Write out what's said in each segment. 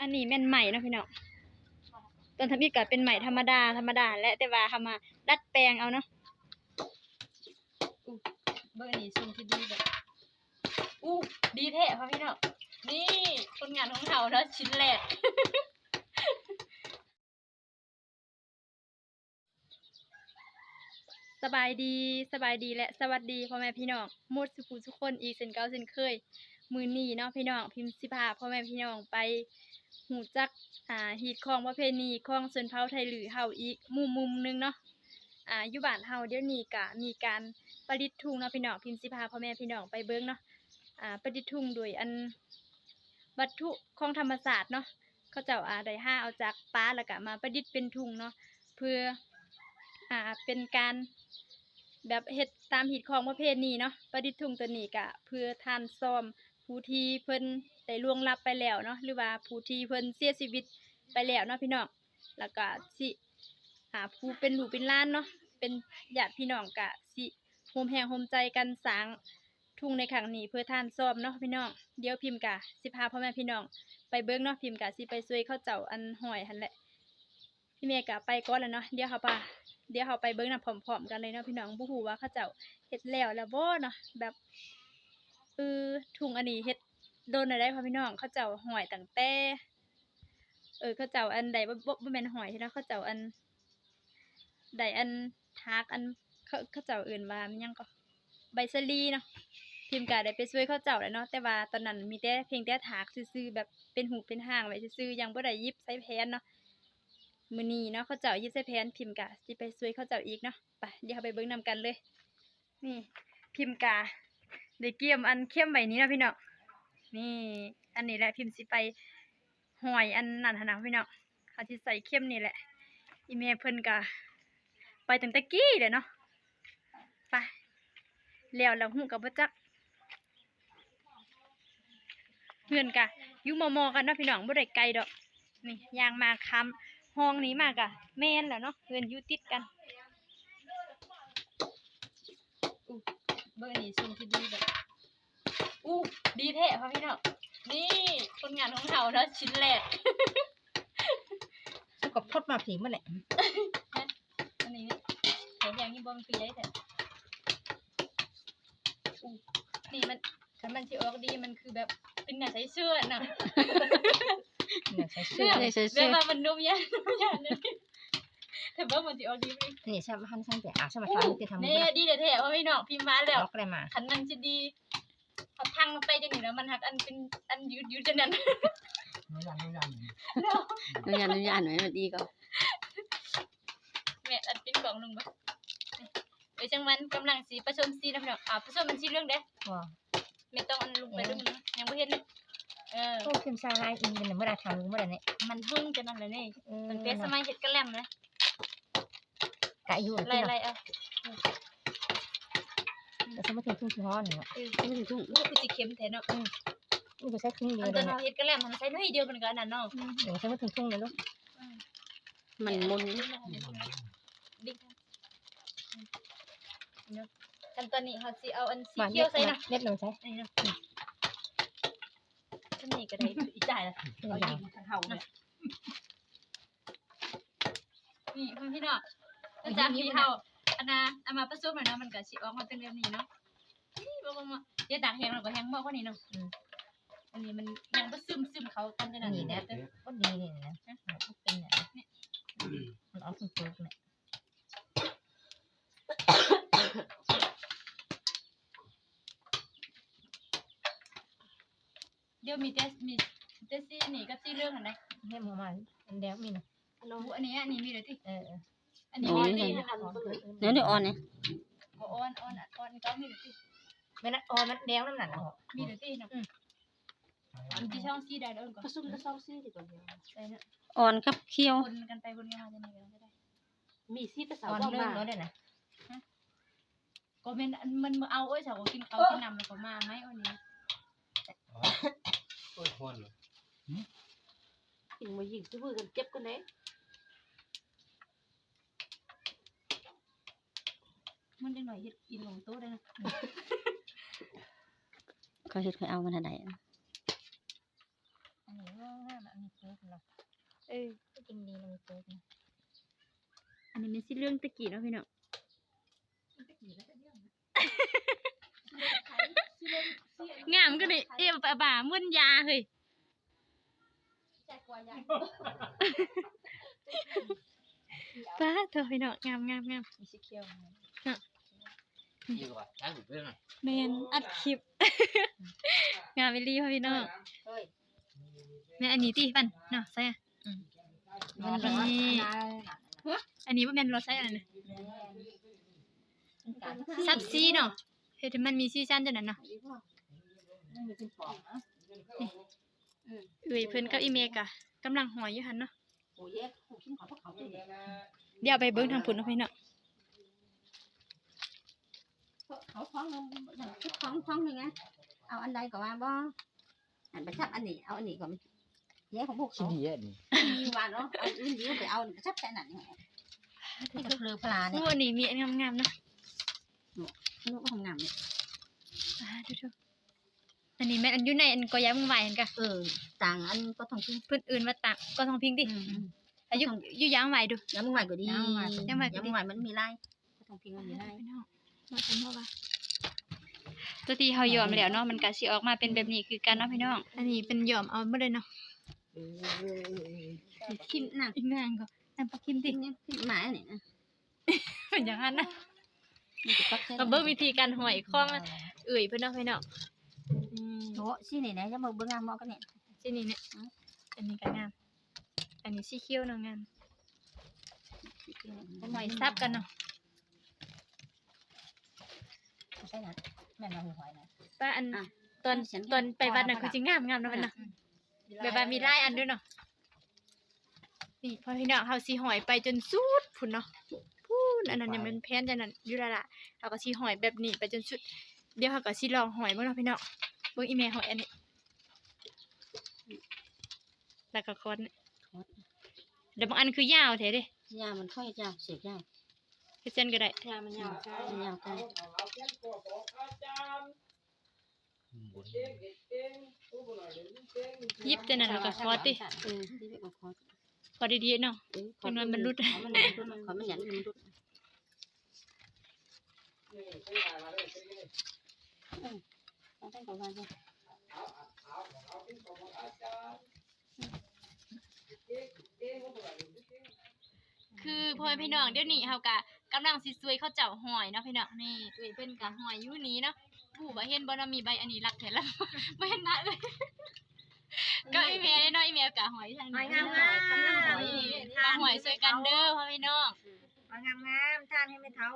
อันนี้แม่นใหม่นะพี่น้องต้นทำอิฐก็เป็นใหม่ธรรมดาธรรมดา และแต่ว่าเขามาดัดแปลงเอาเนาะอู้เบอร์นี้ทรงที่ดีแบบอู้ดีแท้พ่อพี่น้องนี่ผลงานของเขาเนาะชิ้นแรกสบายดีสบายดีและสวัสดีพ่อแม่พี่น้องมดสุขุทุกคนอีกเช่นเก่าเช่นเคย มือนีเนาะพี่น้องพิมพ์สิพาพ่อแม่พี่น้องไป หูจักอ่าฮีดของประเพณีของชนเผ่าไทยหรือเฮาอีกมุมมุมหนึงเนาะอ่าอยู่บ้านเฮาเดี๋ยวนี้ก็มีการประดิษฐ์ทุ่งเนาะพี่น้องพิมพ์สิพาพ่อแม่พี่น้องไปเบิ่งเนาะอ่าประดิษฐ์ทุ่งโดยอันวัตถุของธรรมศาสตร์เนาะเขาเจ้าอ่าได้ห้าเอาจากป้าแล้วก็มาประดิษฐ์เป็นทุ่งเนาะเพื่ออ่าเป็นการแบบเฮ็ดตามหิดของประเพณีเนาะประดิษฐ์ทุ่งตัวนี้ก็เพื่อทานซ่อม ผู้ที่เพิ่นได้ล่วงลับไปแล้วเนาะหรือว่าผู้ที่เพิ่นเสียชีวิตไปแล้วเนาะพี่น้องแล้วก็สิหาผู้เป็นลูเป็นล้านเนาะเป็นญาติพี่น้องก็สิโฮมแหงโฮมใจกันสางทุ่งในครั้งนี้เพื่อท่านซ่อมเนาะพี่น้องเดี๋ยวพิมพ์กะสิพาพ่อแม่พี่น้องไปเบิ่งเนาะพิมพ์กะสิไปช่วยเขาเจ้าอันหอยหันแหละพี่เมย์กะไปก่อนแล้วเนาะเดี๋ยวเขาปเดี๋ยวเราไปเบิ่งนำพร้อมๆกันเลยเนาะพี่น้องบ่ฮู้ว่าเขาเจ้าเฮ็ดแล้วแล้วบ่เนาะแบบ ออถุงอันนี้เฮ็ดโดนอะได้พ่อพี่น้องเขาเจ้าหอยตั้งแต่เออเขาเจ้าอันใดบ่บ่บ่แม่นหอยใช่เนาะเขาเจ้าอันใดอันทากอันเขาเขาเจ้าอื่นว่ามันยังก็ใบสลีเนาะพิมพ์ก็ได้ไปช่วยเขาเจ้าแล้วเนาะแต่ว่าตอนนั้นมีแต่เพียงแต่ถากซื่อๆแบบเป็นหูเป็นหางไว้ซื่อๆยังบ่ได้ยิบใส่แผนเนาะมือนีเนาะเขาเจ้ายึดใส่แผนพิมพ์กะสิไปซวยเขาเจ้าอีกเนาะไปเดี๋ยวไปเบิ่งนำกันเลย นี่พิมพ์กะ ได้เกี่ยมอันเข้มไว้นี้นะพี่น้องนี่อันนี้แหละพิมพ์สิไปหอยอันนั่นนะพี่น้องเขาสิใส่เข้มนี่แหละอีเมเพิ่นกะไปตั้งแต่กี้เด้อเนาะไปแล้วแล้วฮู้กับบ่จักเพื่อนกะยู่มอกันเนาะพี่น้องบ่ได้ไกลดอกนี่ยางมาค้ำห้องนี้มากอะแม่นแหละเนาะเพื่อนอยู่ติดกันอู้ เบอร์นี้ทรงที่ดีแบบอู้ดีแท้พ่อพี่น้องนี่ผลงานของเขาเนาะชิ้นแรก สุกับพดมาผีมันแหละอันนี้นี่เห็นอย่างนี้บ่มันปีได้แต่อู้นี่มันถ้ามันสิออกดีมันคือแบบเป็นงานใส่เสื้อน่ะเนี่ยใส่เสื้เสื้ออเนี่ยใส่แบเสื้บอว่ามันนุ่มยากนุ่มยากเลย แต่ว่ามันสิออกดีไหมนี่ใช่พันช่างแต่อาใช่ไหมอู้ทำที่ทำนี่ดีแท้ๆเพราะพี่น้องพิมพ์มาแล้วล็อกอะไรมาคันมันจะดีเขาทั้งไปจังนี่แล้วมันหักอันเป็นอันยืดยืดจังนั้นนุญาตนุญาตนุญาตหน่อยมันดีก็แม่อันเป็นกล่องหนึงบ่เอ้ยจังมันกำลังสีผสมสีนะพี่น้องอ่าผสมมันสีเรื่องเด้ว้าไม่ต้องอันลงไปเรื่องนึงยังบ่เห็นเลยเออโอ้เข้มชาลายอินเป็นเมื่อไรทำเมื่อไรเนี่ยมันหึ่งจังนั้นเลยนี่มันเป็นสมัยเฮ็ดกะแลมเลย กะอยู่ไล่ที่ไล่เนาะเอาแต่สมมติถึงทุ่งฮ้อนเนี่ยเออไม่ถึงทุ่งลูกคือสิเค็มแท้เนาะนี่ก็ใช้ครึ่งเดียอัวนเลตัวยเนาะเนี่ยเฮ็ดกะแลมมันใช้น้อยเดียวมันก็อันนั้นเนาะเดี๋ยวสมมติถึงทุ่งเลยลูกมันมุนดิ้งเนาะกันตอนนี้เขาสิเอาอันสีมาเขียวใส่นะเน็ตหนึ่งใช่นี่เนาะอันนี้ก็ได้อีจ่ายละเอาอย่างนี่เพื่อนพี่น้อง หลังจากที่เขาอันน่ะเอามาผสมแล้วเนาะมันก็สิออกมาเป็นแบบนี้เนาะนี่บ่บ่บ่เดี๋ยวตากแห้งแล้วก็แห้งบ่กว่านี้เนาะอันนี้มันยังบ่ซึมซึมเขากันจังนั้นนี่นะเด้อก็ดีนี่นะเป็นเนี่ยมันออกสุกๆเนี่ยเดี๋ยวมีแต่มีแต่สีนี่กับสีเหลืองอันใดเนี่ยมันมันอันเดียวมีนะ อันนี้อันนี้อันนี้มีเลยติ เอออั นนี้มีเลยติเนื้อเนื้ออ่อนเนี่ยบ่อ่อนอ่อนอ่อนก็มีเลยติไม่นะอ๋อมันแดงน้ำหนักออกมีเลยติเนาะอันที่ช่องสีได้แล้วก็ผสมกับซองซี่ดีกว่าเดียวใส่เนาะอ่อนกับเคี้ยวคนกันไปคนกันมาจังได๋ก็ได้ มีซีแต่สาอ่วอนบอกเริ่มมาแล้วเนี่ยนะก็แม่นอันมันมาเอาเอ้ยสาวก็กินเขาวกินน้ำแล้วก็มาไหมอันนี้โอ้ยฮ้อนเหรอถึงมายิงซื้อมือกันเจ็บกันเด้ มันจังหน่อยเฮ็ดกินของโต๊ะได้นะเขาเฮ็ดเคยเอามันอะไรอันนี้ว่าอันนี้คือนี่เนาะเออก็จริงดีมันเปิดนะอันนี้เป็นสิเรื่องตะกี้เนาะพี่น้องงามก็เลยเอ๊ะบ่าบ่าม่วนยาเฮ้ยป้าเธอพี่น้องงามงามงามมีสีเขียวนะ ดีกว่าใช้หูเพื่อนแมนอัดคลิป งามไปรีพ่อพี่น้องเฮ้ยแม่อันนี้ติปันเนาะใส่อะมันนี่นะอันนี้บ่าแม่นรสใส่อันนั้นะซับซีเนาะเฮ็ดให้มันมีซีซั่นจังนั้นเนาะเอ้ยเพิ่นกับอีเมกะกำลังหอยอยู่หันเนาะเดี๋ยวไปเบิ่งทางพุ่นเนาะพี่น้อง เขาท้องอย่างทุกท้องท้องยังไงเอาอันใดก็ว่าบ่อันไปชับอันนี้เอาอันนี้ก่อนแย่ของพวกชิ้นเขาดีอะนี่มีวันเนาะเอาอื่นเดียวไปเอาไปชับแค่นั้นนี่นี่ก็เพลือปลาเนี่ยโอ้อันนี้มีอันงามๆเนาะนึกว่าทำงานเนี่ยอ่าดูๆอันนี้แม่นอันอยู่ในอันกอยามึงไหวหั่นกะเออต่างอันก็ต้องกินเพิ่นอื่นว่าตักก็ทองพิงติอายุอยู่ยางไหวดูยังมึงไหวก็ดียังไหวก็ดียังมึงไหวมันมีไล่ก็ต้องพิงมันมีไล่พี่น้อง มาทำเท่าว่าตัวที่เฮายอมแล้วเนาะมันก็สิออกมาเป็นแบบนี้คือกันเนาะพี่น้องอันนี้เป็นยอมเอาหมดเลยเนาะกินหนักอีกนางก็นางปลาคิมติกินเนี่ยกินหมาเนี่ยนะเป็นอย่างนั้นนะมันจะปักแค่มาเบิ่งวิธีการหอยคล้องเอื่อยเพิ่นเนาะพี่น้องอืมโอ้สิไหนนะจะมาเบิ่งงามมอกันเนี่ยสินี่เนี่ยอันนี้ก็งามอันนี้สีเขียวเนาะงามหอยซับกันเนาะ ใช่นะแม่นเอาหัวหอยนะ ป้าอันตอนตอนไปวัดน่ะคือสิงามงามเนาะมันเนาะแบบว่ามีหลายอันด้วยเนาะนี่พอพี่น้องเฮาสิหอยไปจนสุดพุ่นเนาะพูนอันนั้นยังเป็นแพนจังนั้นอยู่และล่ะเราก็สิหอยแบบนี้ไปจนสุด เดี๋ยวเฮาก็สิลองหอยเบิ่งเนาะพี่น้องเบิ่งอีแม่หอยอันนี้แล้วก็คอนนี่เดี๋ยวบางอันคือยาวแท้เด้ ยามันค่อยยาวเสียยาว เฮ็ดเส้นก็ได้ ยามันยาวใช่ยาวใช่ยิบจันั้นแล้วก็คอติเออที่ไปเอาคอพอดีๆเนาะเออจนมันมันรุดมันรุดมันขอมันหยันมันรุดเอาตั้งแต่วันเลยคือพ่อแม่พี่น้องเดี๋ยวนี้เฮาก็ กำลังสิซวยข้าวเจ้าหอยเนาะพี่น้องนี่เอ้ยเพิ่นก็หอยอยู่นี้เนาะผู้บ่เห็นบ่เนาะมีใบอันนี้รักแท้แล้วบ่เห็นหน้าเลยก็อีเมลเนาะอีเมลกะหอยทางนี้งามงามกำลังหอยมาหอยซวยกันเด้อพ่อพี่น้องงามงามทานให้ไม่เท้า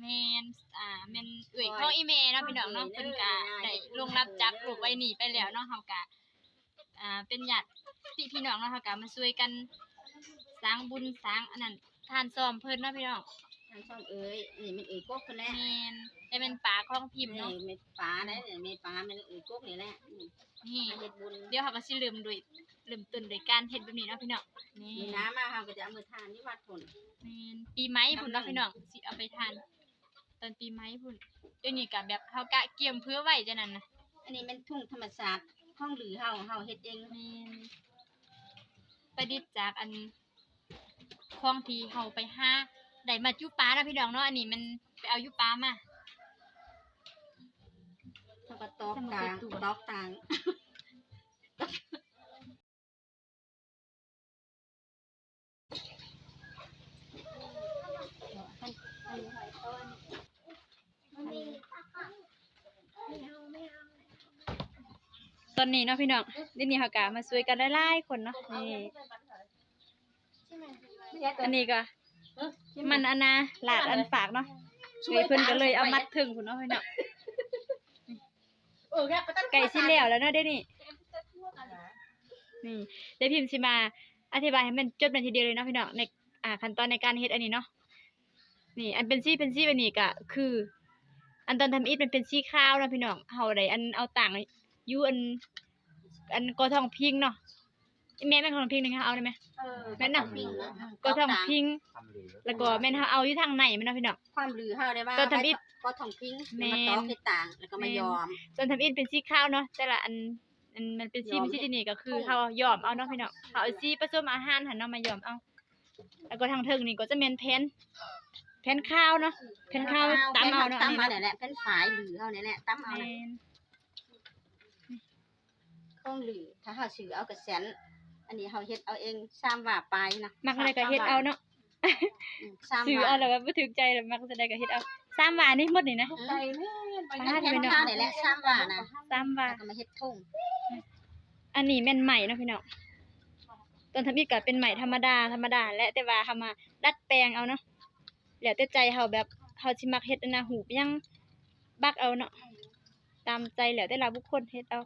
แม่นอ่าแม่นเอ้ยของอีเมลเนาะพี่น้องเนาะเพิ่นก็ได้ลงรับจับลูกไว้นี่ไปแล้วเนาะเฮาก็อ่าเป็นญาติพี่พี่น้องเนาะเฮาก็มาช่วยกันสร้างบุญสร้างอันนั้นทานซ้อมเพิ่นเนาะพี่น้อง ทานชอบเอ้ยนี่มันเอ้ยกกคนแรกแม่นได้เป็นปลาของพิมพ์นี่เนาะเม็ดปลาได้เนี่ยเม็ดปลามันเอ้ยกกนี่แหละนี่เฮ็ดบุญเดี๋ยวเฮาก็สิเริ่มด้วยเริ่มต้นด้วยการเฮ็ดแบบนี้เนาะพี่น้องนี่มีน้ำมาเขาก็จะเอามือทานที่วัดผลแม่นปีใหม่พุ่นเนาะพี่น้องสิเอาไปทานตอนปีใหม่พุ่นเดี๋ยวนี้ก็แบบเฮากะเกียมเพื่อไว้จังนั้นนะอันนี้เป็นทุ่งธรรมศาสตร์ห้องหรือเฮาเฮาเฮ็ดเองแม่นประดิษฐ์จากอันคลองที่เฮาไปหา ได้มาจุปลาเนาะพี่น้องเนาะอันนี้มันไปเอาอยู่ปลามาเขาก็ตอกต่างตอกต่างตอนนี้เนาะพี่น้องเดี๋ยวนี้เฮากะมาช่วยกันหลายๆคนเนาะนี่อันนี้ก็ มันอันนาหลาดอันฝากเนาะเอ้ยเพิ่นก็เลยเอามัดถึงพุ่นเนาะพี่น้องเออแกก็ต้องไก่สิแล้วแล้วเนาะเดี๋ยวนี้นี่เดี๋ยวพิมพ์สิมา อธิบายให้มันจดเป็นทีเดียวเลยเนาะพี่น้องในอ่าขั้นตอนในการเฮ็ดอันนี้เนาะนี่ อันเป็นซี่เป็นซี่อันนี้ก็คือ อันตอนทำอีทมันเป็นซี่ข้าวเนาะพี่น้องเฮาได้อันเอาต่างอยู่อัน อันกอทองพิงเนาะอี แม่แม่นของพิงนึงค่ะเอาได้ไหม เออแม่นน่ะกอทองพิง ทำเหลือแล้วก็แม่นเฮาเอาอยู่ทางในมันเนาะพี่น้องความหรือเฮาได้ว่าก็ทำอิฐก็ทองพิงแม่มานตอกให้ต่างแล้วก็มายอมตอนทำอีทเป็นซี่ข้าวเนาะแต่ละอันอันมันเป็นสีมันสีนี่ก็คือเฮาหยอมเอาเนาะพี่น้องเฮาเอาสีผสมอาหารหั่นเนาะมาหยอมเอาแล้วก็ทางเทิงนี่ก็จะแม่นแผ่นแผ่นข้าวเนาะแผ่นข้าวตำเอาเนาะอันตำนี้เอาเนาะเนี่ยแหละเป็นฝายหรือเอาเนี่ยแหละตำเอาแม่เนี่ยนข้องหรือถ้าเฮาซื้อเอากระแสน อันนี้เฮาเฮ็ดเอาเองซ้ำว่าไปนะมักอะไรก็เฮ็ดเอาเนาะอืมซ้ำซื้อว่าเอาแล้วก็บ่ถูกใจแล้วมักจะได้ก็เฮ็ดเอาสามบาทนี่หมดนี่นะ ใจแม่นไปบ้านเฮ็ดข้าวเนี่ยแหละซ้ำว่านะสามบาแล้ทวก็มาเฮ็ดทุ่งอันนี้แม่นใหม่เนาะพี่น้องตอนทำอีกก็เป็นใหม่ธรรมดาธรรมดา และแต่ว่าเฮามาดัดแปลงเอาเนาะแล้วแต่ใจเฮาแบบเฮาสิมักเฮ็ดอันน่ะหูปยังบักเอาเนาะตามใจแล้วแต่ละบุคคลเฮ็ดเอา